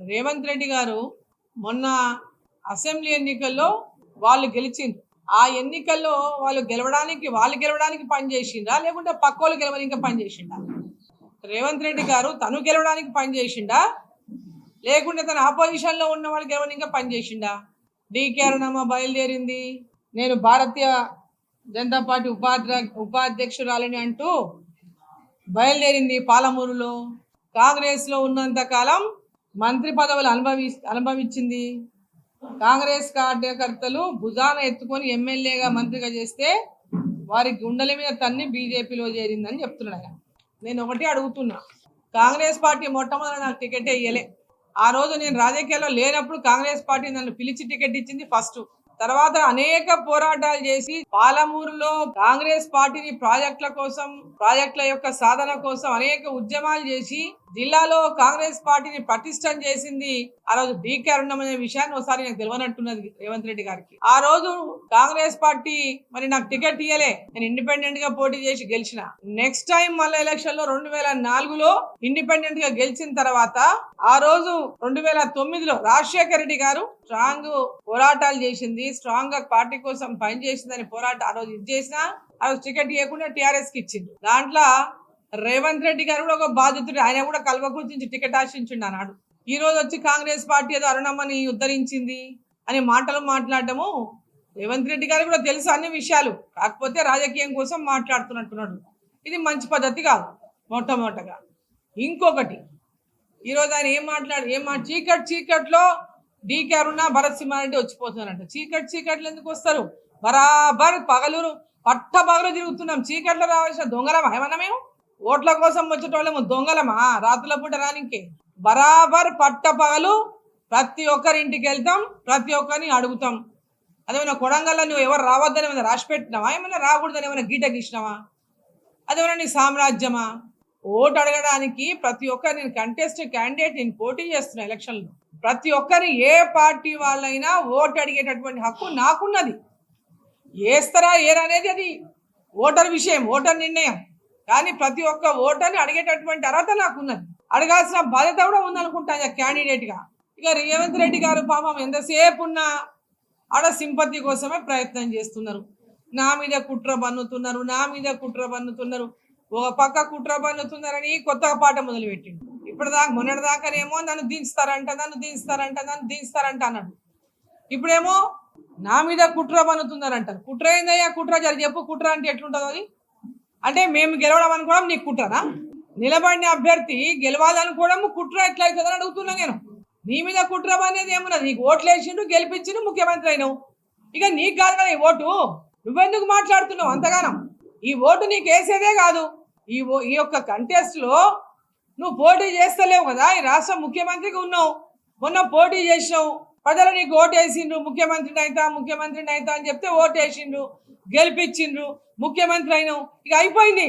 రేవంత్ రెడ్డి గారు మొన్న అసెంబ్లీ ఎన్నికల్లో వాళ్ళు గెలిచిండ్రు. ఆ ఎన్నికల్లో వాళ్ళు గెలవడానికి వాళ్ళు గెలవడానికి పనిచేసిండా లేకుంటే పక్కోళ్ళు గెలవడానికి పనిచేసిండా రేవంత్ రెడ్డి గారు తను గెలవడానికి పనిచేసిండా లేకుంటే తన ఆపోజిషన్లో ఉన్న వాళ్ళు గెలవడానికి పనిచేసిండా డీకే అరుణమ్మ బయలుదేరింది. నేను భారతీయ జనతా పార్టీ ఉపాధ్య ఉపాధ్యక్షురాలని అంటూ బయలుదేరింది పాలమూరులో. కాంగ్రెస్లో ఉన్నంతకాలం ఉన్నంత కాలం మంత్రి పదవులు అనుభవి అనుభవించింది. కాంగ్రెస్ కార్యకర్తలు భుజాన ఎత్తుకొని ఎమ్మెల్యేగా మంత్రిగా చేస్తే వారి గుండెల మీద తన్ని బీజేపీలో చేరిందని చెప్తున్నాడు ఆయన. నేను ఒకటి అడుగుతున్నా. కాంగ్రెస్ పార్టీ మొట్టమొదటి నాకు టికెట్ ఇయ్యలే. ఆ రోజు నేను రాజకీయాల్లో లేనప్పుడు కాంగ్రెస్ పార్టీ నన్ను పిలిచి టికెట్ ఇచ్చింది ఫస్ట్. తర్వాత అనేక పోరాటాలు చేసి పాలమూరులో కాంగ్రెస్ పార్టీని ప్రాజెక్టుల కోసం ప్రాజెక్టుల యొక్క సాధన కోసం అనేక ఉద్యమాలు చేసి జిల్లాలో కాంగ్రెస్ పార్టీని పటిష్టం చేసింది ఆ రోజు డీకే అరుణం అనే విషయాన్ని ఒకసారి నాకు తెలియనట్టున్నది రేవంత్ రెడ్డి గారికి. ఆ రోజు కాంగ్రెస్ పార్టీ మరి నాకు టికెట్ ఇయ్యలే. నేను ఇండిపెండెంట్గా పోటీ చేసి గెలిచిన. నెక్స్ట్ టైం మళ్ళీ ఎలక్షన్లో రెండు వేల నాలుగులో ఇండిపెండెంట్గా గెలిచిన తర్వాత ఆ రోజు రెండు వేల తొమ్మిదిలో రాజశేఖర రెడ్డి గారు స్ట్రాంగ్ పోరాటాలు చేసింది. స్ట్రాంగ్గా పార్టీ కోసం పనిచేసిందని పోరాటం ఆ రోజు ఇది చేసిన ఆ రోజు టికెట్ ఇవ్వకుండా టిఆర్ఎస్కి ఇచ్చింది దాంట్లో రేవంత్ రెడ్డి గారు కూడా ఒక బాధితుడు. ఆయన కూడా కల్వకూర్చించి టికెట్ ఆశించిండు అన్నాడు. ఈ రోజు వచ్చి కాంగ్రెస్ పార్టీ ఏదో అరుణమ్మని ఉద్ధరించింది అని మాటలు మాట్లాడటము రేవంత్ రెడ్డి గారు కూడా తెలుసు అన్ని విషయాలు. కాకపోతే రాజకీయం కోసం మాట్లాడుతున్నట్టున్నాడు. ఇది మంచి పద్ధతి కాదు మొట్టమొదటగా. ఇంకొకటి ఈరోజు ఆయన ఏం మాట్లాడు ఏం మా చీకట్ చీకట్లో డీకే అరుణ భరత్ సింహారెడ్డి వచ్చిపోతున్నారంట. చీకట్ చీకట్లు ఎందుకు వస్తారు? బరాబర్ పగలు పట్ట పగలు తిరుగుతున్నాం. చీకట్లో రావాల్సిన దొంగలమా ఏమన్నా మేము? ఓట్ల కోసం వచ్చేటోళ్ళము దొంగలమా? రాత్రుల పూట రానికే. బరాబర్ పట్ట పగలు ప్రతి ఒక్కరి ఇంటికి వెళ్తాం ప్రతి ఒక్కరిని అడుగుతాం. అదేమైనా కొడంగల్లో నువ్వు ఎవరు రావద్దని ఏమైనా రాసి పెట్టినావా? ఏమైనా రాకూడదని ఏమైనా గీట గీసినావా అదేమైనా నీ సామ్రాజ్యమా? ఓటు అడగడానికి ప్రతి ఒక్కరు నేను కంటెస్ట్ క్యాండిడేట్ నేను పోటీ చేస్తున్నా ఎలక్షన్లో. ప్రతి ఒక్కరిని ఏ పార్టీ వాళ్ళైనా ఓటు అడిగేటటువంటి హక్కు నాకున్నది. వేస్తారా ఏరా అనేది అది. ఓటర్ విషయం ఓటర్ నిర్ణయం. కానీ ప్రతి ఒక్క ఓటర్ని అడిగేటటువంటి అర్హత నాకున్నది. అడగాల్సిన బాధ్యత కూడా ఉందనుకుంటాను క్యాండిడేట్గా. ఇక రేవంత్ రెడ్డి గారు పాపం ఎంతసేపు ఉన్నా ఆడ సింపతి కోసమే ప్రయత్నం చేస్తున్నారు. నా మీద కుట్ర బన్నుతున్నారు నా మీద కుట్ర బన్నుతున్నారు. ఒక పక్క కుట్ర పన్నుతున్నారని కొత్తగా పాట మొదలుపెట్టిండు. ఇప్పటిదాకా మొన్నటిదాకానేమో నన్ను దించుతారంట నన్ను దించుతారంట నన్ను దించుతారంట అన్నాడు. ఇప్పుడేమో నా మీద కుట్ర బన్నుతున్నారంటారు. కుట్ర ఏందయ్యా? కుట్ర జరి చెప్పు కుట్ర అంటే ఎట్లుంటుందో అది. అంటే మేము గెలవడం అనుకోవడం నీకు కుట్రనా? నిలబడిన అభ్యర్థి గెలవాలనుకోవడం కుట్ర ఎట్లయితుందని అడుగుతున్నా నేను. నీ మీద కుట్ర అనేది ఏమున్నది? నీకు ఓట్లు వేసిండు గెలిపించిండు ముఖ్యమంత్రి అయినావు. ఇక నీకు కాదు కదా ఈ ఓటు. నువ్వెందుకు మాట్లాడుతున్నావు అంతగానం? ఈ ఓటు నీకు వేసేదే కాదు. ఈ ఈ యొక్క contest లో నువ్వు పోటీ చేస్తలేవు కదా. ఈ రాష్ట్ర ముఖ్యమంత్రిగా ఉన్నావు. మొన్న పోటీ చేసినావు. ప్రజలు నీకు ఓటు వేసిండ్రు. ముఖ్యమంత్రిని అయితా ముఖ్యమంత్రిని అయితా అని చెప్తే ఓటు వేసిండ్రు. గెలిపించిండ్రు ముఖ్యమంత్రి అయినావు. ఇక అయిపోయింది.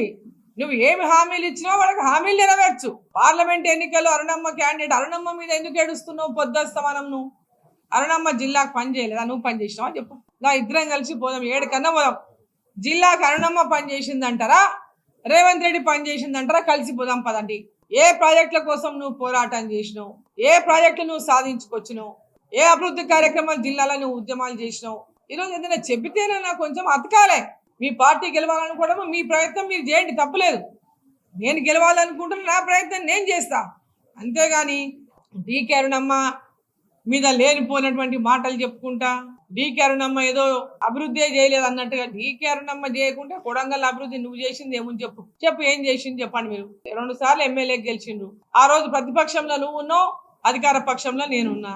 నువ్వు ఏమి హామీలు ఇచ్చినావు వాళ్ళకి హామీలు నెరవేర్చు. పార్లమెంట్ ఎన్నికల్లో అరుణమ్మ క్యాండిడేట్ అరుణమ్మ మీద ఎందుకు ఏడుస్తున్నావు పొద్దుస్తమానం నువ్వు అరుణమ్మ జిల్లాకు పని చేయలేదా? నువ్వు పని చేసినావా? చెప్పు. నా ఇద్దరం కలిసి పోదాం. ఏడు కన్నా పోదాం. జిల్లాకు అరుణమ్మ పని చేసిందంటారా? రేవంత్ రెడ్డి పని చేసిందంటారా? కలిసి పోదాం పదండి. ఏ ప్రాజెక్టుల కోసం నువ్వు పోరాటం చేసినావు? ఏ ప్రాజెక్టులు నువ్వు సాధించుకొచ్చినావు? ఏ అభివృద్ధి కార్యక్రమాలు జిల్లాలో నువ్వు ఉద్యమాలు చేసినావు? ఈరోజు ఏదైనా చెబితేనే నాకు కొంచెం అతకాలే. మీ పార్టీ గెలవాలనుకోవడం మీ ప్రయత్నం మీరు చేయండి తప్పులేదు. నేను గెలవాలనుకుంటున్న నా ప్రయత్నం నేను చేస్తా. అంతేగాని డీకే అరుణమ్మ మీద లేనిపోయినటువంటి మాటలు చెప్పుకుంటా డీకే అరుణమ్మ ఏదో అభివృద్ధి చేయలేదు అన్నట్టుగా డీకే అరుణమ్మ చేయకుంటే కొడంగల్ అభివృద్ధి నువ్వు చేసింది ఏముంది చెప్పు. చెప్పు ఏం చేసింది చెప్పండి మీరు. రెండు సార్లు ఎమ్మెల్యే గెలిచిండ్రు. ఆ రోజు ప్రతిపక్షంలో నువ్వు ఉన్నావు అధికార పక్షంలో నేనున్నా.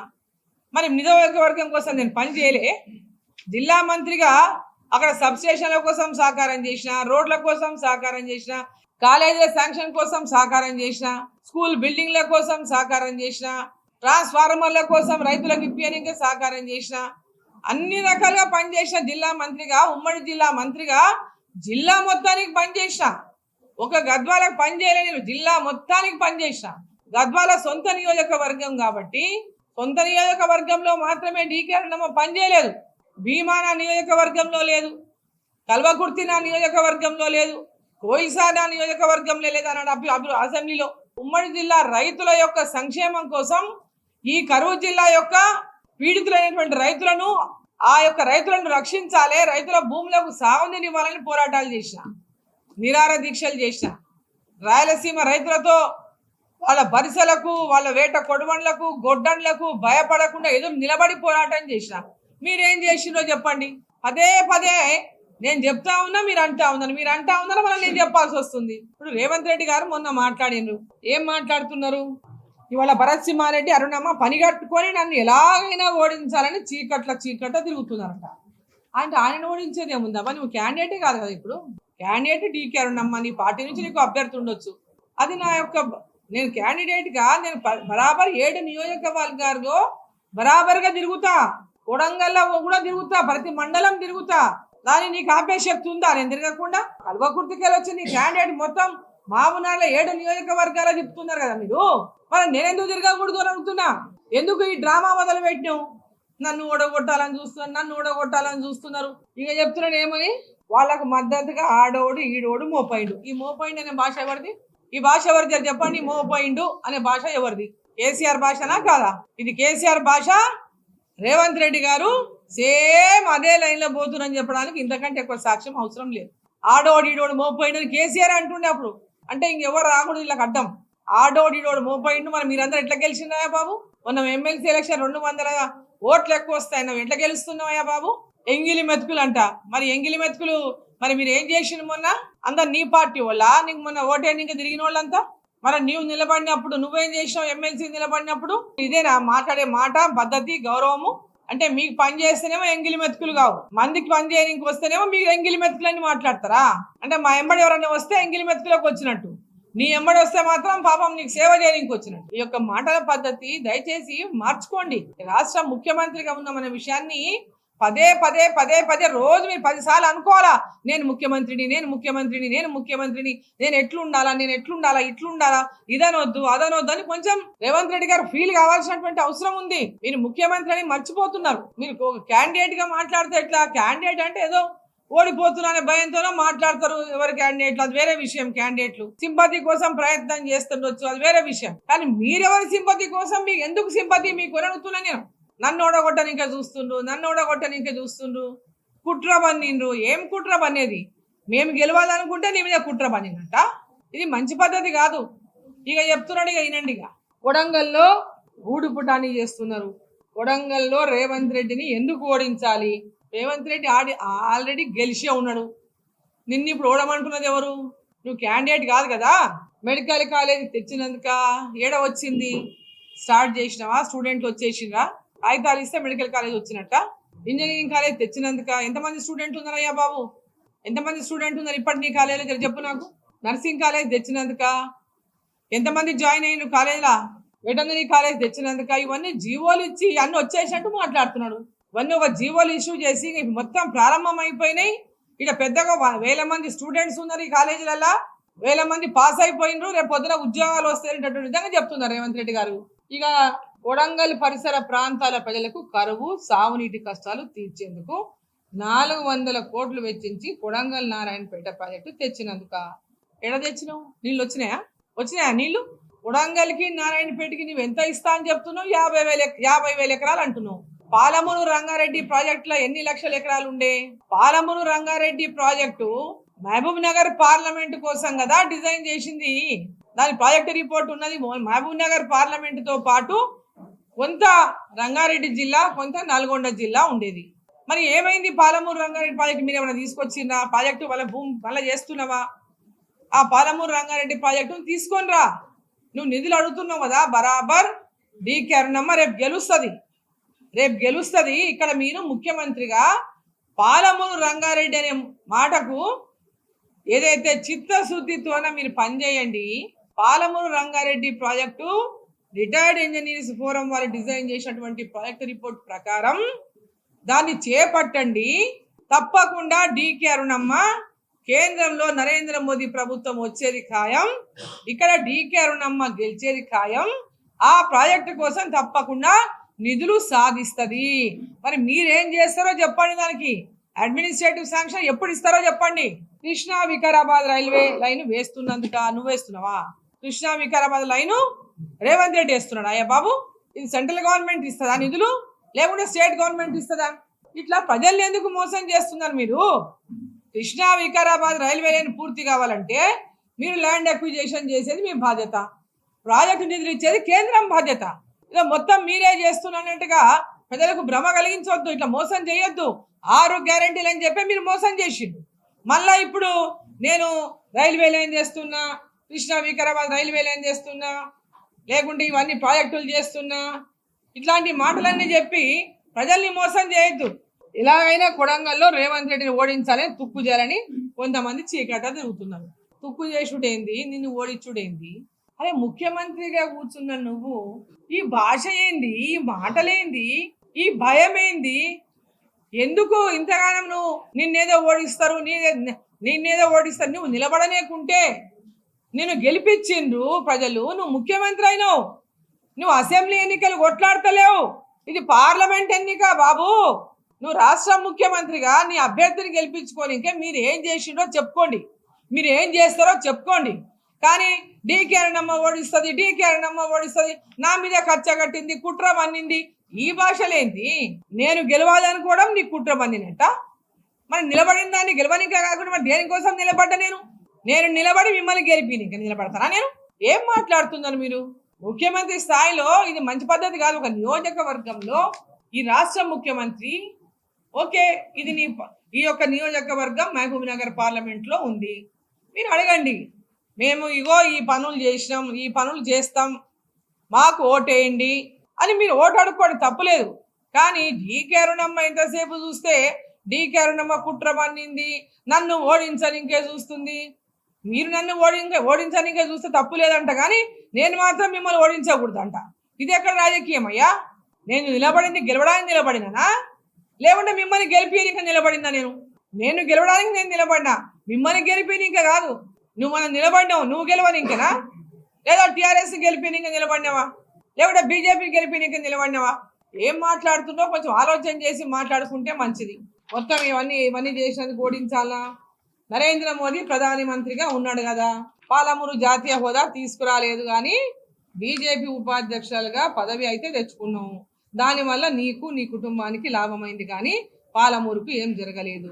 మరి నిజవర్గవర్గం కోసం నేను పని చేయలే. జిల్లా మంత్రిగా అక్కడ సబ్స్టేషన్ల కోసం సహకారం చేసిన రోడ్ల కోసం సహకారం చేసిన కాలేజీల శాంక్షన్ కోసం సహకారం చేసిన స్కూల్ బిల్డింగ్ల కోసం సహకారం చేసిన ట్రాన్స్ఫార్మర్ల కోసం రైతులకు ఇప్పించడానికి సహకారం చేసిన అన్ని రకాలుగా పనిచేసిన జిల్లా మంత్రిగా ఉమ్మడి జిల్లా మంత్రిగా జిల్లా మొత్తానికి పనిచేసిన. ఒక గద్వాలకు పని చేయలేని జిల్లా మొత్తానికి పనిచేసిన. గద్వాల సొంత నియోజకవర్గం కాబట్టి సొంత నియోజకవర్గంలో మాత్రమే డీకే అరుణమ్మ పని చేయలేదు. భీమాన నియోజకవర్గంలో లేదు. కల్వకుర్తి నా నియోజకవర్గంలో లేదు. కోయిసా నా నియోజకవర్గంలో లేదు అన్నాడు అభి- అసెంబ్లీలో. ఉమ్మడి జిల్లా రైతుల యొక్క సంక్షేమం కోసం ఈ కరువు జిల్లా యొక్క పీడితులైనటువంటి రైతులను ఆ యొక్క రైతులను రక్షించాలి రైతుల భూములకు సాగునీనివ్వాలని పోరాటాలు చేసిన నిరార దీక్షలు చేసిన. రాయలసీమ రైతులతో వాళ్ళ బరిసలకు వాళ్ళ వేట కొడవండ్లకు గొడ్డండ్లకు భయపడకుండా ఎదురు నిలబడి పోరాటం చేసిన. మీరేం చేసిండ్రో చెప్పండి. పదే పదే నేను చెప్తా ఉన్నా మీరు అంటా ఉన్నారు. మీరు అంటా ఉన్నారు మనం నేను చెప్పాల్సి వస్తుంది. ఇప్పుడు రేవంత్ రెడ్డి గారు మొన్న మాట్లాడినరు ఏం మాట్లాడుతున్నారు? ఇవాళ భరత్ సింహారెడ్డి అరుణమ్మ పని కట్టుకొని నన్ను ఎలాగైనా ఓడించాలని చీకట్ల చీకట్ల తిరుగుతున్నారంట. అంటే ఆయన ఓడించేది ఏముందమ్మా నువ్వు క్యాండిడేటే కాదు కదా ఇప్పుడు. క్యాండిడేట్ డీకే అరుణమ్మ నీ పార్టీ నుంచి నీకు అభ్యర్థి ఉండొచ్చు. అది నా యొక్క నేను క్యాండిడేట్గా నేను ప- బరాబర్ ఏడు నియోజకవర్గాల్లో బరాబర్గా తిరుగుతా. కొడంగల్లో కూడా తిరుగుతా ప్రతి మండలం తిరుగుతా. దాని నీకు ఆపే శక్తి ఉందా? నేను తిరగకుండా? కల్వకుర్తికెళ్ళి వచ్చి నీ క్యాండిడేట్ మొత్తం మామూనాళ్ళ ఏడు నియోజకవర్గాలు చెప్తున్నారు కదా మీరు. మరి నేనెందుకు తిరగకూడదు అని అడుగుతున్నా? ఎందుకు ఈ డ్రామా మొదలు పెట్టినావు నన్ను ఓడగొట్టాలని చూస్తున్నారు నన్ను ఓడగొట్టాలని చూస్తున్నారు. ఇక చెప్తున్నాను ఏమని? వాళ్ళకు మద్దతుగా ఆడోడు ఈడోడు మోపోయిండు ఈ మోపోయిండు అనే భాష ఎవరిది? ఈ భాష ఎవరిది చెప్పండి? మోపోయిండు అనే భాష ఎవరిది? కేసీఆర్ భాషనా కాదా? ఇది కేసీఆర్ భాష రేవంత్ రెడ్డి గారు సేమ్ అదే లైన్లో పోతున్నారని చెప్పడానికి ఇంతకంటే ఎక్కువ సాక్ష్యం అవసరం లేదు. ఆడోడిడోడు మోపోయిండు అని కేసీఆర్ అంటుండే అప్పుడు. అంటే ఇంకెవరు రాకూడదు వీళ్ళకి అడ్డం. ఆడోడిడోడు మోపోయిండు మరి మీరందరూ ఎట్లా గెలిచిందా బాబు? మనం ఎమ్మెల్సీ ఎలక్షన్ రెండు వందల ఓట్లు ఎక్కువ వస్తాయి నువ్వు ఎట్లా గెలుస్తున్నావా బాబు? ఎంగిలి మెతుకులు అంట మరి ఎంగిలి మెతుకులు మరి మీరు ఏం చేసిన మొన్న? అందరు నీ పార్టీ వల్ల నీకు మొన్న ఓటేనికి తిరిగిన వాళ్ళంతా మరి నీవు నిలబడినప్పుడు నువ్వేం చేసినావు? ఎమ్మెల్సీ నిలబడినప్పుడు? ఇదేనా? మాట్లాడే మాట పద్ధతి గౌరవము. అంటే మీకు పని చేస్తేనేమో ఎంగిలి మెతుకులు కావు. మందికి పని చేయడానికి వస్తేనేమో మీరు ఎంగిలి మెతుకులని మాట్లాడతారా? అంటే మా ఎంబడి ఎవరైనా వస్తే ఎంగిలి మెతుకులోకి వచ్చినట్టు. నీ ఎంబడి వస్తే మాత్రం పాపం నీకు సేవ చేయడానికి వచ్చినట్టు. ఈ యొక్క మాటల పద్ధతి దయచేసి మార్చుకోండి. రాష్ట్ర ముఖ్యమంత్రిగా ఉన్నామనే విషయాన్ని పదే పదే పదే పదే రోజు మీరు పదిసార్లు అనుకోవాలా? నేను ముఖ్యమంత్రిని నేను ముఖ్యమంత్రిని నేను ముఖ్యమంత్రిని నేను ఎట్లుండాలా నేను ఎట్లుండాలా ఇట్లుండాలా ఇదనొద్దు అదనొద్దు అని కొంచెం రేవంత్ రెడ్డి గారు ఫీల్ కావాల్సినటువంటి అవసరం ఉంది. మీరు ముఖ్యమంత్రి అని మర్చిపోతున్నారు. మీరు ఒక క్యాండిడేట్గా మాట్లాడితే ఎట్లా? క్యాండిడేట్ అంటే ఏదో ఓడిపోతున్నానే భయంతోనే మాట్లాడతారు ఎవరు క్యాండిడేట్లు అది వేరే విషయం క్యాండిడేట్లు సింపతి కోసం ప్రయత్నం చేస్తుండొచ్చు అది వేరే విషయం. కానీ మీరెవరి సింపతి కోసం మీకు ఎందుకు సింపతి మీకు అడుగుతున్నా నేను? నన్ను ఓడగొట్టనికే చూస్తుండ్రు నన్ను ఓడగొట్టనికే చూస్తుండ్రు. కుట్ర పన్నిండ్రు. ఏం కుట్ర పన్నేది? మేము గెలవాలనుకుంటే నీ మీద కుట్ర పన్నిందంట. ఇది మంచి పద్ధతి కాదు. ఇక చెప్తున్నాడు ఇక వినండి ఇక. కొడంగల్లో ఊడుపుటాని చేస్తున్నారు. కొడంగల్లో రేవంత్ రెడ్డిని ఎందుకు ఓడించాలి? రేవంత్ రెడ్డి ఆడి ఆల్రెడీ గెలిచే ఉన్నాడు. నిన్ను ఇప్పుడు ఓడమంటున్నది ఎవరు? నువ్వు క్యాండిడేట్ కాదు కదా. మెడికల్ కాలేజ్ తెచ్చినందుక ఏడ వచ్చింది? స్టార్ట్ చేసినావా? స్టూడెంట్లు వచ్చేసిండ్రా కాగితాలు ఇస్తే మెడికల్ కాలేజ్ వచ్చినట్ట? ఇంజనీరింగ్ కాలేజ్ తెచ్చినందుక ఎంతమంది స్టూడెంట్ ఉన్నారయ్యా బాబు? ఎంతమంది స్టూడెంట్ ఉన్నారు ఇప్పటి నీ కాలేజీలో జర చెప్పు నాకు. నర్సింగ్ కాలేజ్ తెచ్చినందుక ఎంతమంది జాయిన్ అయ్యారు కాలేజీలా? వెటనరీ కాలేజ్ తెచ్చినందుక ఇవన్నీ జీవోలు ఇచ్చి అన్ని వచ్చేసినట్టు మాట్లాడుతున్నాడు. ఇవన్నీ ఒక జీవోలు ఇష్యూ చేసి మొత్తం ప్రారంభం అయిపోయినాయి ఇక పెద్దగా వేల మంది స్టూడెంట్స్ ఉన్నారు ఈ కాలేజీలలో వేల మంది పాస్ అయిపోయినరు. రేపు పొద్దున ఉద్యోగాలు వస్తాయనేటటువంటి విధంగా చెప్తున్నారు రేవంత్ రెడ్డి గారు. ఇక కొడంగల్ పరిసర ప్రాంతాల ప్రజలకు కరువు సాగునీటి కష్టాలు తీర్చేందుకు నాలుగు వందల కోట్లు వెచ్చించి కొడంగల్ నారాయణపేట ప్రాజెక్టు తెచ్చినందుక. ఎడ తెచ్చినావు? నీళ్ళు వచ్చినాయా? వచ్చినాయా నీళ్ళు కొడంగల్కి నారాయణపేటకి నువ్వు ఎంత ఇస్తా అని చెప్తున్నావు? యాభై వేల యాభై వేల ఎకరాలు అంటున్నావు. పాలమూరు రంగారెడ్డి ప్రాజెక్టులో ఎన్ని లక్షల ఎకరాలు ఉండే? Palamuru Rangareddy project Mahabubnagar parliament కోసం కదా డిజైన్ చేసింది. దాని ప్రాజెక్ట్ రిపోర్ట్ ఉన్నది. మహబూబ్ నగర్ పార్లమెంట్తో పాటు కొంత రంగారెడ్డి జిల్లా కొంత నల్గొండ జిల్లా ఉండేది. మరి ఏమైంది? పాలమూరు రంగారెడ్డి ప్రాజెక్టు మీరు ఏమైనా తీసుకొచ్చిందా ప్రాజెక్టు వాళ్ళ భూమి మళ్ళీ చేస్తున్నావా? ఆ పాలమూరు రంగారెడ్డి ప్రాజెక్టును తీసుకొని రా. నువ్వు నిధులు అడుగుతున్నావు కదా? బరాబర్ డీకే అరుణమ్మ రేపు గెలుస్తుంది. రేపు గెలుస్తుంది. ఇక్కడ మీరు ముఖ్యమంత్రిగా పాలమూరు రంగారెడ్డి అనే మాటకు ఏదైతే చిత్తశుద్ధితోన మీరు పనిచేయండి Palamuru Rangareddy project retired engineers forum వారు డిజైన్ చేసినటువంటి ప్రాజెక్ట్ రిపోర్ట్ ప్రకారం దాన్ని చేపట్టండి. తప్పకుండా డీకే అరుణమ్మ కేంద్రంలో నరేంద్ర మోదీ ప్రభుత్వం వచ్చేది ఖాయం. ఇక్కడ డీకే అరుణమ్మ గెలిచేది ఖాయం. ఆ ప్రాజెక్టు కోసం తప్పకుండా నిధులు సాధిస్తుంది. మరి మీరేం చేస్తారో చెప్పండి దానికి. అడ్మినిస్ట్రేటివ్ శాంక్షన్ ఎప్పుడు ఇస్తారో చెప్పండి. కృష్ణా వికారాబాద్ రైల్వే లైన్ వేస్తున్నందుక నువ్వు వేస్తున్నావా కృష్ణా వికారాబాద్ లైను రేవంత్ రెడ్డి వేస్తున్నాడు. అయ్యా బాబు ఇది సెంట్రల్ గవర్నమెంట్ ఇస్తుందా నిధులు? లేకుంటే స్టేట్ గవర్నమెంట్ ఇస్తుందా? ఇట్లా ప్రజల్ని ఎందుకు మోసం చేస్తున్నారు మీరు? కృష్ణా వికారాబాద్ రైల్వే లైన్ పూర్తి కావాలంటే మీరు ల్యాండ్ అక్విజేషన్ చేసేది మీ బాధ్యత. ప్రాజెక్టు నిధులు ఇచ్చేది కేంద్రం బాధ్యత. ఇలా మొత్తం మీరే చేస్తున్నట్టుగా ప్రజలకు భ్రమ కలిగించవద్దు ఇట్లా మోసం చేయొద్దు. ఆరు గ్యారంటీలు అని చెప్పి మీరు మోసం చేసిండు మళ్ళా ఇప్పుడు నేను రైల్వే లైన్ చేస్తున్నా కృష్ణా వికారాబాద్ రైల్వే లైన్ చేస్తున్నా లేకుంటే ఇవన్నీ ప్రాజెక్టులు చేస్తున్నా. ఇట్లాంటి మాటలన్నీ చెప్పి ప్రజల్ని మోసం చేయొద్దు. ఎలాగైనా కొడంగల్లో రేవంత్ రెడ్డిని ఓడించాలని తుక్కు చేయాలని కొంతమంది చీకట తిరుగుతున్నారు. తుక్కు చేసుడేంది? నిన్ను ఓడించుడేంది? అరే ముఖ్యమంత్రిగా కూర్చున్న నువ్వు ఈ భాష ఏంది? ఈ మాటలేంది? ఈ భయం ఏంది ఎందుకు ఇంతగానం నువ్వు నిన్నేదో ఓడిస్తారు నీ నిన్నేదో ఓడిస్తారు నువ్వు నిలబడనేకుంటే? నిన్ను గెలిపించిండ్రు ప్రజలు నువ్వు ముఖ్యమంత్రి అయినావు. నువ్వు అసెంబ్లీ ఎన్నికలు కొట్లాడతలేవు. ఇది పార్లమెంట్ ఎన్నిక బాబు. నువ్వు రాష్ట్ర ముఖ్యమంత్రిగా నీ అభ్యర్థిని గెలిపించుకోనికే మీరు ఏం చేసిండ్రో చెప్పుకోండి. మీరు ఏం చేస్తారో చెప్పుకోండి. కానీ డీకే అరణమ్మ ఓడిస్తుంది డీకే అరణమ్మ ఓడిస్తుంది. నా మీద ఖర్చు కట్టింది కుట్ర మన్నింది. ఈ భాషలేంటి నేను గెలవాలనుకోవడం నీ కుట్ర పన్నినట్ట మరి నిలబడిన దాన్ని గెలవనికే కాకుండా మరి దేనికోసం నిలబడ్డా నేను? నేను నిలబడి మిమ్మల్ని గెలిపి ఇంకా నిలబడతానా నేను? ఏం మాట్లాడుతున్నాను మీరు? ముఖ్యమంత్రి స్థాయిలో ఇది మంచి పద్ధతి కాదు. ఒక నియోజకవర్గంలో ఈ రాష్ట్ర ముఖ్యమంత్రి ఓకే ఇది నీ ప- ఈ యొక్క నియోజకవర్గం మహబూబ్ నగర్ ఉంది. మీరు అడగండి. మేము ఇగో ఈ పనులు చేసినాం ఈ పనులు చేస్తాం మాకు ఓటేయండి అని మీరు ఓటు అడుక్కోండి తప్పులేదు. కానీ డీకే రుణమ్మ ఇంతసేపు చూస్తే డీకే రుణమ్మ కుట్ర పన్నింది నన్ను ఓడించనికే చూస్తుంది. మీరు నన్ను ఓడించ ఓడించనికే చూస్తే తప్పు లేదంట కానీ నేను మాత్రం మిమ్మల్ని ఓడించకూడదంట. ఇది ఎక్కడ రాజకీయం అయ్యా? నేను నిలబడింది గెలవడానికి నిలబడినానా? లేకుంటే మిమ్మల్ని గెలిపి నిలబడిందా నేను? నేను గెలవడానికి నేను నిలబడినా? మిమ్మల్ని గెలిపేది ఇంకా కాదు. నువ్వు మనం నిలబడినావు నువ్వు గెలవని ఇంకనా? లేదా టీఆర్ఎస్ గెలిపి ఇంకా నిలబడినావా? లేకుంటే బీజేపీ గెలిపి ఇంకా నిలబడినావా? ఏం మాట్లాడుతున్నావు? కొంచెం ఆలోచన చేసి మాట్లాడుకుంటే మంచిది. మొత్తం ఇవన్నీ ఇవన్నీ చేసినందుకు ఓడించాలా? నరేంద్ర మోదీ ప్రధాని మంత్రిగా ఉన్నాడు కదా. పాలమూరు జాతీయ హోదా తీసుకురాలేదు కానీ బీజేపీ ఉపాధ్యక్షులుగా పదవి అయితే తెచ్చుకున్నావు. దానివల్ల నీకు నీ కుటుంబానికి లాభమైంది కానీ పాలమూరుకు ఏం జరగలేదు.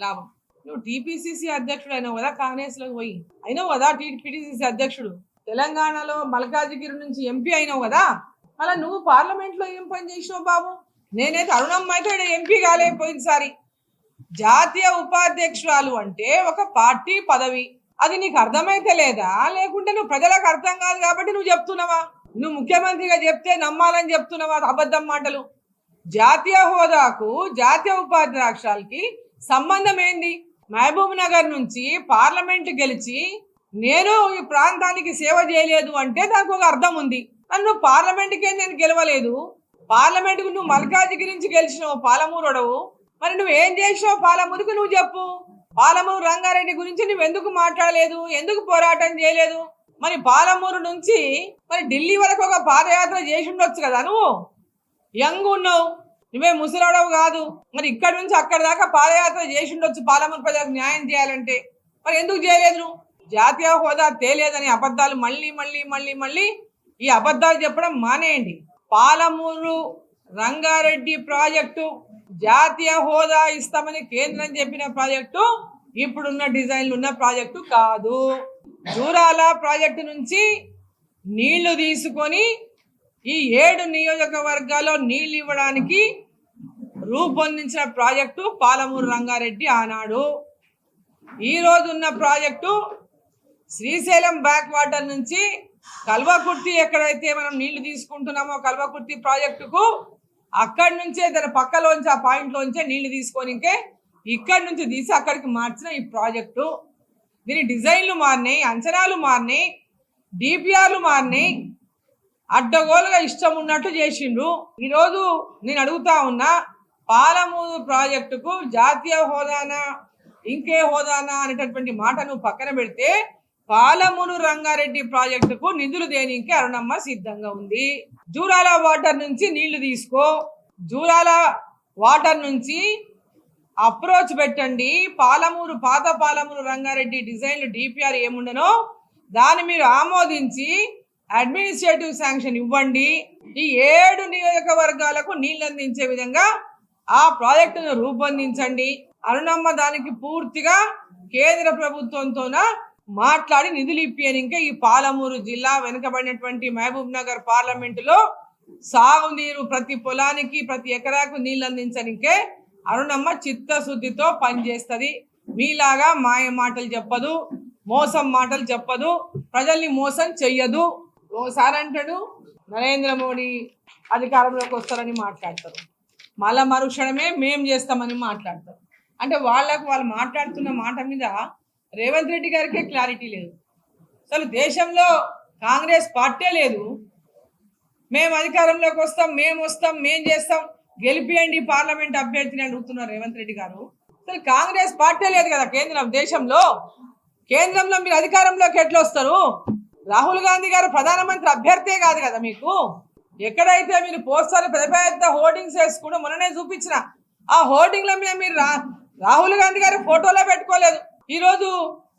లాభం. నువ్వు టీపీసీసీ అధ్యక్షుడు అయినావు కదా కాంగ్రెస్లోకి పోయి. అయినావు కదా టీపీసీసీ అధ్యక్షుడు. తెలంగాణలో మల్కాజిగిరి నుంచి ఎంపీ అయినావు కదా. అలా నువ్వు పార్లమెంట్లో ఏం పని చేసినావు బాబు? నేనైతే అరుణమ్మ అయితే ఈడ ఎంపీ కాలేకపోయినసారి జాతీయ ఉపాధ్యక్షురాలు అంటే ఒక పార్టీ పదవి. అది నీకు అర్థమైతే లేదా? లేకుంటే నువ్వు ప్రజలకు అర్థం కాదు కాబట్టి నువ్వు చెప్తున్నావా? నువ్వు ముఖ్యమంత్రిగా చెప్తే నమ్మాలని చెప్తున్నావా అబద్ధం మాటలు? జాతీయ హోదాకు జాతీయ ఉపాధ్యక్షాలకి సంబంధం ఏంది? మహబూబ్ నగర్ నుంచి పార్లమెంట్ గెలిచి నేను ఈ ప్రాంతానికి సేవ చేయలేదు అంటే దానికి ఒక అర్థం ఉంది. నన్ను పార్లమెంట్కే నేను గెలవలేదు? పార్లమెంట్కు నువ్వు మల్కాజిగిరి నుంచి గెలిచినావు పాలమూరుడవు మరి నువ్వు ఏం చేసినావు పాలమూరుకు నువ్వు చెప్పు. పాలమూరు రంగారెడ్డి గురించి నువ్వు ఎందుకు మాట్లాడలేదు? ఎందుకు పోరాటం చేయలేదు? మరి పాలమూరు నుంచి మరి ఢిల్లీ వరకు ఒక పాదయాత్ర చేసి ఉండొచ్చు కదా నువ్వు? యంగ్ ఉన్నావు. నువ్వే ముసలాడవు కాదు. మరి ఇక్కడ నుంచి అక్కడ దాకా పాదయాత్ర చేసి ఉండొచ్చు పాలమూరు ప్రజలకు న్యాయం చేయాలంటే. మరి ఎందుకు చేయలేదు? నువ్వు జాతీయ హోదా తేలేదని అబద్ధాలు మళ్ళీ మళ్ళీ మళ్ళీ మళ్ళీ ఈ అబద్ధాలు చెప్పడం మానేయండి. పాలమూరు రంగారెడ్డి ప్రాజెక్టు జాతీయ హోదా ఇస్తామని కేంద్రం చెప్పిన ప్రాజెక్టు ఇప్పుడున్న డిజైన్లు ఉన్న ప్రాజెక్టు కాదు. జూరాల ప్రాజెక్టు నుంచి నీళ్ళు తీసుకొని ఈ ఏడు నియోజకవర్గాల్లో నీళ్ళు ఇవ్వడానికి రూపొందించిన ప్రాజెక్టు పాలమూరు రంగారెడ్డి ఆనాడు. ఈ ఉన్న ప్రాజెక్టు శ్రీశైలం బ్యాక్ వాటర్ నుంచి కల్వకుర్తి ఎక్కడైతే మనం నీళ్ళు తీసుకుంటున్నామో కల్వకుర్తి ప్రాజెక్టుకు అక్కడి నుంచే దాని పక్కలోంచి ఆ పాయింట్లోంచే నీళ్ళు తీసుకొని ఇంకే ఇక్కడి నుంచి తీసి అక్కడికి మార్చిన ఈ ప్రాజెక్టు దీని డిజైన్లు మారినాయి అంచనాలు మారినాయి డిపిఆర్లు మారినాయి. అడ్డగోలుగా ఇష్టం ఉన్నట్టు చేసిండు ఈరోజు నేను అడుగుతా ఉన్నా పాలమూరు ప్రాజెక్టుకు జాతీయ హోదానా ఇంకే హోదానా అనేటటువంటి మాట నువ్వు పక్కన పెడితే పాలమూరు రంగారెడ్డి ప్రాజెక్టుకు నిధులు దేనికి అరుణమ్మ సిద్ధంగా ఉంది? జూరాల వాటర్ నుంచి నీళ్ళు తీసుకో. జూరాల వాటర్ నుంచి అప్రోచ్ పెట్టండి. పాలమూరు పాత పాలమూరు రంగారెడ్డి డిజైన్లు డిపిఆర్ ఏముండనో దాన్ని మీరు ఆమోదించి అడ్మినిస్ట్రేటివ్ శాంక్షన్ ఇవ్వండి. ఈ ఏడు నియోజకవర్గాలకు నీళ్ళు అందించే విధంగా ఆ ప్రాజెక్టును రూపొందించండి. అరుణమ్మ దానికి పూర్తిగా కేంద్ర ప్రభుత్వంతోన మాట్లాడి నిధులు ఇప్పియనికే ఈ పాలమూరు జిల్లా వెనుకబడినటువంటి మహబూబ్ నగర్ పార్లమెంటులో సాగునీరు ప్రతి పొలానికి ప్రతి ఎకరాకు నీళ్ళు అందించనికే అరుణమ్మ చిత్తశుద్ధితో పనిచేస్తుంది. మీలాగా మాయ మాటలు చెప్పదు మోసం మాటలు చెప్పదు ప్రజల్ని మోసం చెయ్యదు. ఓసారి అంటాడు నరేంద్ర మోడీ అధికారంలోకి వస్తారని మాట్లాడతారు. మళ్ళా మరుక్షణమే మేం చేస్తామని మాట్లాడతారు. అంటే వాళ్ళకు వాళ్ళు మాట్లాడుతున్న మాట మీద రేవంత్ రెడ్డి గారికే క్లారిటీ లేదు. అసలు దేశంలో కాంగ్రెస్ పార్టీ లేదు. మేము అధికారంలోకి వస్తాం మేము వస్తాం మేము చేస్తాం. గెలిపియండి పార్లమెంట్ అభ్యర్థిని అడుగుతున్నారు రేవంత్ రెడ్డి గారు. అసలు కాంగ్రెస్ పార్టీ లేదు కదా కేంద్రం దేశంలో. కేంద్రంలో మీరు అధికారంలోకి ఎట్లా వస్తారు? రాహుల్ గాంధీ గారు ప్రధానమంత్రి అభ్యర్థే కాదు కదా మీకు. ఎక్కడైతే మీరు పోస్టర్ పెద్ద పెద్ద హోర్డింగ్స్ వేసుకుంటూ మొన్ననే చూపించిన ఆ హోర్డింగ్ల మీద మీరు రాహుల్ గాంధీ గారి ఫోటోలో పెట్టుకోలేదు. ఈరోజు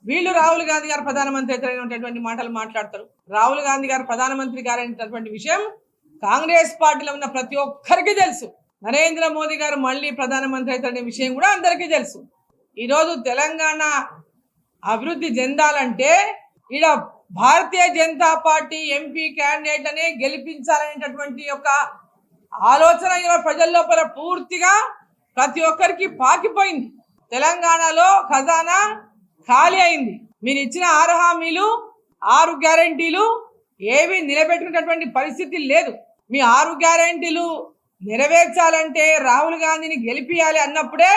వీళ్ళు రాహుల్ గాంధీ గారు ప్రధానమంత్రి అయినటువంటి మాటలు మాట్లాడతారు. రాహుల్ గాంధీ గారు ప్రధానమంత్రి గారైనటువంటి విషయం కాంగ్రెస్ పార్టీలో ఉన్న ప్రతి ఒక్కరికి తెలుసు. నరేంద్ర మోదీ గారు మళ్ళీ ప్రధానమంత్రి అవుతారనే విషయం కూడా అందరికీ తెలుసు. ఈరోజు తెలంగాణ అభివృద్ధి చెందాలంటే ఈడ Bharatiya Janata party MP candidate అనే గెలిపించాలనేటటువంటి యొక్క ఆలోచన ఈరోజు ప్రజల లోపల పూర్తిగా ప్రతి ఒక్కరికి పాకిపోయింది. తెలంగాణలో ఖజానా ఖాళీ అయింది. మీరు ఇచ్చిన ఆరు హామీలు ఆరు గ్యారంటీలు ఏవి నిలబెట్టుకున్నటువంటి పరిస్థితి లేదు. మీ ఆరు గ్యారంటీలు నెరవేర్చాలంటే రాహుల్ గాంధీని గెలిపియాలి అన్నప్పుడే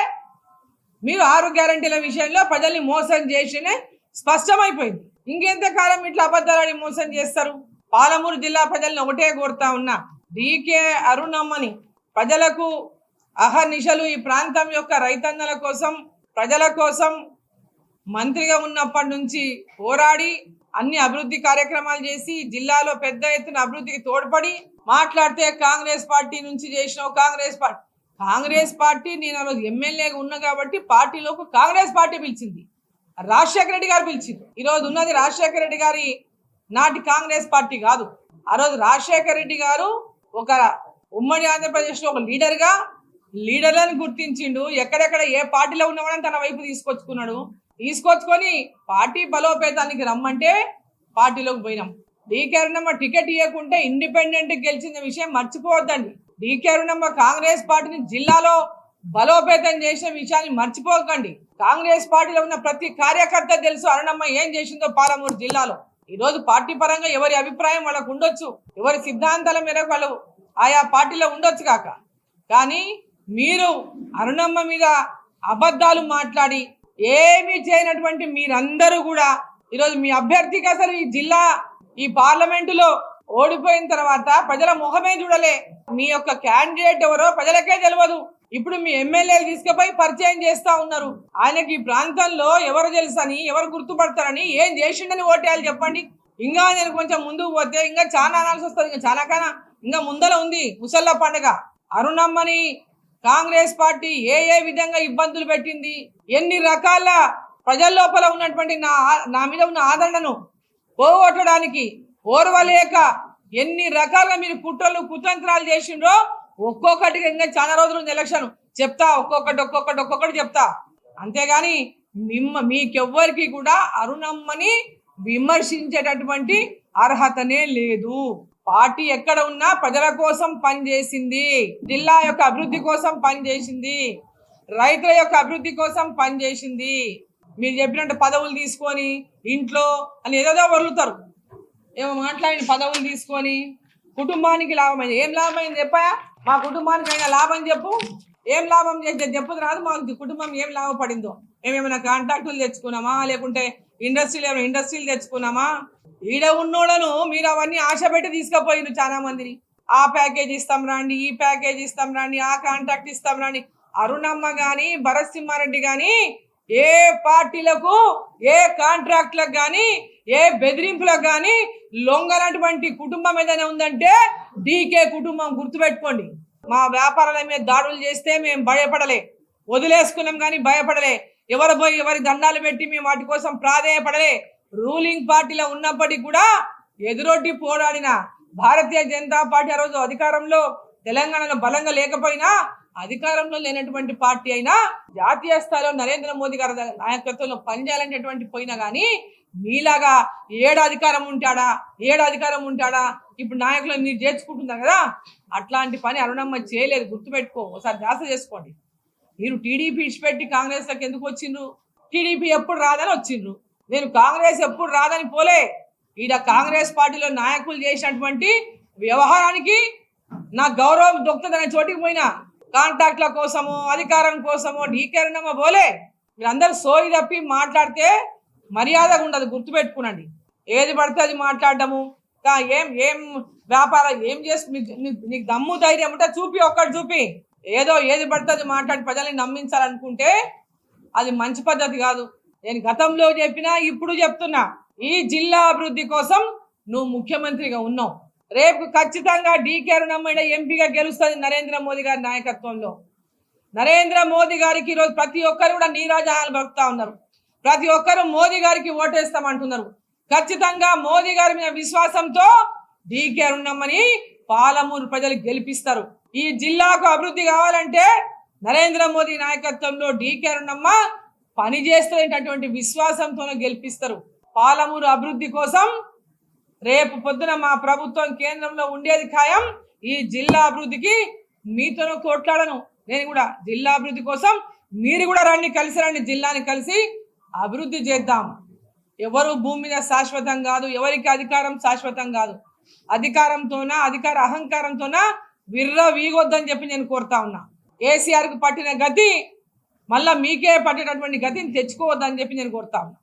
మీరు ఆరు గ్యారంటీల విషయంలో ప్రజల్ని మోసం చేసినే స్పష్టమైపోయింది. ఇంకెంతకాలం ఇట్లా అబద్ధాలని మోసం చేస్తారు? పాలమూరు జిల్లా ప్రజల్ని ఒకటే కోరుతా ఉన్నా డీకే అరుణమ్మని ప్రజలకు అహర్నిశలు ఈ ప్రాంతం యొక్క రైతన్నల కోసం ప్రజల కోసం మంత్రిగా ఉన్నప్పటి నుంచి పోరాడి అన్ని అభివృద్ధి కార్యక్రమాలు చేసి జిల్లాలో పెద్ద ఎత్తున అభివృద్ధికి తోడ్పడి మాట్లాడితే కాంగ్రెస్ పార్టీ నుంచి చేసిన కాంగ్రెస్ పార్టీ. కాంగ్రెస్ పార్టీ నేను ఆ రోజు ఎమ్మెల్యేగా ఉన్నా కాబట్టి పార్టీలోకి కాంగ్రెస్ పార్టీ పిలిచింది. రాజశేఖర రెడ్డి గారు పిలిచింది ఈరోజు ఉన్నది రాజశేఖర రెడ్డి గారి నాటి కాంగ్రెస్ పార్టీ కాదు. ఆ రోజు రాజశేఖర రెడ్డి గారు ఒక ఉమ్మడి ఆంధ్రప్రదేశ్లో ఒక లీడర్గా లీడర్లను గుర్తించిండు. ఎక్కడెక్కడ ఏ పార్టీలో ఉన్నవాడని తన వైపు తీసుకొచ్చుకున్నాడు. తీసుకొచ్చుకొని పార్టీ బలోపేతానికి రమ్మంటే పార్టీలోకి పోయినాం. డీకే అరుణమ్మ టికెట్ ఇవ్వకుంటే ఇండిపెండెంట్ గెలిచిన విషయం మర్చిపోవద్దండి. డీకే అరుణమ్మ కాంగ్రెస్ పార్టీని జిల్లాలో బలోపేతం చేసిన విషయాన్ని మర్చిపోకండి. కాంగ్రెస్ పార్టీలో ఉన్న ప్రతి కార్యకర్త తెలుసు అరుణమ్మ ఏం చేసిందో పాలమూరు జిల్లాలో. ఈ రోజు పార్టీ పరంగా ఎవరి అభిప్రాయం వాళ్ళకు ఉండొచ్చు. ఎవరి సిద్ధాంతాల మేరకు వాళ్ళు ఆయా పార్టీలో ఉండొచ్చు కాక. కానీ మీరు అరుణమ్మ మీద అబద్ధాలు మాట్లాడి ఏమీ చేయనటువంటి మీరందరూ కూడా ఈరోజు మీ అభ్యర్థికి అసలు ఈ జిల్లా ఈ పార్లమెంటులో ఓడిపోయిన తర్వాత ప్రజల ముఖమే చూడలే. మీ యొక్క క్యాండిడేట్ ఎవరో ప్రజలకే తెలియదు ఇప్పుడు మీ ఎమ్మెల్యేలు తీసుకుపోయి పరిచయం చేస్తా ఉన్నారు. ఆయనకి ఈ ప్రాంతంలో ఎవరు తెలుసని ఎవరు గుర్తుపడతారని ఏం చేసిండని ఓటేయాలి చెప్పండి. ఇంకా నేను కొంచెం ముందుకు పోతే ఇంకా చాలా అనాల్సి వస్తుంది ఇంకా చాలా కన. ఇంకా ముందర ఉంది ముసల్ల పండుగ. అరుణమ్మని కాంగ్రెస్ పార్టీ ఏ ఏ విధంగా ఇబ్బందులు పెట్టింది? ఎన్ని రకాల ప్రజల లోపల ఉన్నటువంటి నా నా మీద ఉన్న ఆదరణను పోగొట్టడానికి ఓర్వలేక ఎన్ని రకాలుగా మీరు కుట్రలు కుతంత్రాలు చేసిండ్రో ఒక్కొక్కటిగా ఇంకా చాలా రోజులు ఉంది ఎలక్షన్. చెప్తా ఒక్కొక్కటి ఒక్కొక్కటి ఒక్కొక్కటి చెప్తా. అంతేగాని మిమ్మ మీకెవ్వరికి కూడా అరుణమ్మని విమర్శించేటటువంటి అర్హతనే లేదు. పార్టీ ఎక్కడ ఉన్నా ప్రజల కోసం పనిచేసింది జిల్లా యొక్క అభివృద్ధి కోసం పనిచేసింది రైతుల యొక్క అభివృద్ధి కోసం పనిచేసింది. మీరు చెప్పినట్టు పదవులు తీసుకొని ఇంట్లో అని ఏదేదో వదులుతారు. ఏమో మాట్లాడిన పదవులు తీసుకొని కుటుంబానికి లాభమైంది. ఏం లాభమైంది చెప్పా మా కుటుంబానికి అయినా లాభం చెప్పు. ఏం లాభం చేస్తే చెప్పదు రాదు మాకు. కుటుంబం ఏం లాభపడిందో. మేమేమైనా కాంట్రాక్టులు తెచ్చుకున్నామా? లేకుంటే ఇండస్ట్రీలు ఏమైనా ఇండస్ట్రీలు తెచ్చుకున్నామా? ఈడ ఉన్నోళ్ళను మీరు అవన్నీ ఆశ పెట్టి తీసుకుపోయిరు చాలా మందిని. ఆ ప్యాకేజ్ ఇస్తాం రండి ఈ ప్యాకేజ్ ఇస్తాం రాండి ఆ కాంట్రాక్ట్ ఇస్తాం రాండి. అరుణమ్మ గాని భరత్ సింహారెడ్డి గాని ఏ పార్టీలకు ఏ కాంట్రాక్ట్లకు కానీ ఏ బెదిరింపులకు కానీ లొంగనటువంటి కుటుంబం ఏదైనా ఉందంటే డీకే కుటుంబం గుర్తుపెట్టుకోండి. మా వ్యాపారాల మీద దాడులు చేస్తే మేము భయపడలే. వదిలేసుకున్నాం కానీ భయపడలే. ఎవరు పోయి ఎవరి దండాలు పెట్టి మేము వాటి కోసం ప్రాధేయపడలే. రూలింగ్ పార్టీలో ఉన్నప్పటికీ కూడా ఎదురొడ్డి పోరాడిన భారతీయ జనతా పార్టీ ఆ రోజు అధికారంలో తెలంగాణలో బలంగా లేకపోయినా అధికారంలో లేనటువంటి పార్టీ అయినా జాతీయ స్థాయిలో నరేంద్ర మోదీ గారి నాయకత్వంలో పనిచేయాలనేటువంటి పోయినా కానీ మీలాగా ఏడు అధికారం ఉంటాడా ఏడు అధికారం ఉంటాడా ఇప్పుడు నాయకులు మీరు చేర్చుకుంటున్నారు కదా అట్లాంటి పని అరుణమ్మ చేయలేదు గుర్తుపెట్టుకో ఒకసారి ధ్యాస చేసుకోండి. మీరు టీడీపీ ఇచ్చిపెట్టి కాంగ్రెస్లోకి ఎందుకు వచ్చిండ్రు? టీడీపీ ఎప్పుడు రాదని వచ్చిండ్రు. నేను కాంగ్రెస్ ఎప్పుడు రాదని పోలే. ఈడ కాంగ్రెస్ పార్టీలో నాయకులు చేసినటువంటి వ్యవహారానికి నా గౌరవం దొక్కుతుందనే చోటికి పోయినా. కాంటాక్ట్ల కోసమో అధికారం కోసమో ఢీకరణమో పోలే. మీరందరూ సోయి తప్పి మాట్లాడితే మర్యాదగా ఉండదు గుర్తుపెట్టుకునండి. ఏది పడితే అది మాట్లాడటము ఏం ఏం వ్యాపారం ఏం చేసి నీకు- నీకు దమ్ము ధైర్యం ఉంటే చూపి ఒక్కటి చూపి. ఏదో ఏది పడుతుంది మాట్లాడి ప్రజల్ని నమ్మించాలనుకుంటే అది మంచి పద్ధతి కాదు. నేను గతంలో చెప్పినా ఇప్పుడు చెప్తున్నా. ఈ జిల్లా అభివృద్ధి కోసం నువ్వు ముఖ్యమంత్రిగా ఉన్నావు. రేపు ఖచ్చితంగా డీకే రుణమైన ఎంపీగా గెలుస్తుంది నరేంద్ర మోదీ గారి నాయకత్వంలో. నరేంద్ర మోదీ గారికి ఈరోజు ప్రతి ఒక్కరు కూడా నీరాజనాలు పలుకుతా ఉన్నారు. ప్రతి ఒక్కరు మోదీ గారికి ఓటేస్తామంటున్నారు. ఖచ్చితంగా మోదీ గారి మీద విశ్వాసంతో డీకే రుణమ్మని పాలమూరు ప్రజలు గెలిపిస్తారు. ఈ జిల్లాకు అభివృద్ధి కావాలంటే నరేంద్ర మోదీ నాయకత్వంలో డీకే రుణమ్మ పనిచేస్తున్నటువంటి విశ్వాసంతో గెలిపిస్తారు. పాలమూరు అభివృద్ధి కోసం రేపు పొద్దున మా ప్రభుత్వం కేంద్రంలో ఉండేది ఖాయం. ఈ జిల్లా అభివృద్ధికి మీతోనూ కోట్లాడను. నేను కూడా జిల్లా అభివృద్ధి కోసం మీరు కూడా రండి కలిసి రండి జిల్లాని కలిసి అభివృద్ధి చేద్దాం. ఎవరు భూమి మీద శాశ్వతం కాదు ఎవరికి అధికారం శాశ్వతం కాదు. అధికారంతోన అధికార అహంకారంతోన విర్ర వీగొద్దని చెప్పి నేను కోరుతా ఉన్నా. కేసీఆర్కి పట్టిన గతి మళ్ళీ మీకే పట్టినటువంటి గతిని తెచ్చుకోవద్దని చెప్పి నేను కోరుతా ఉన్నా.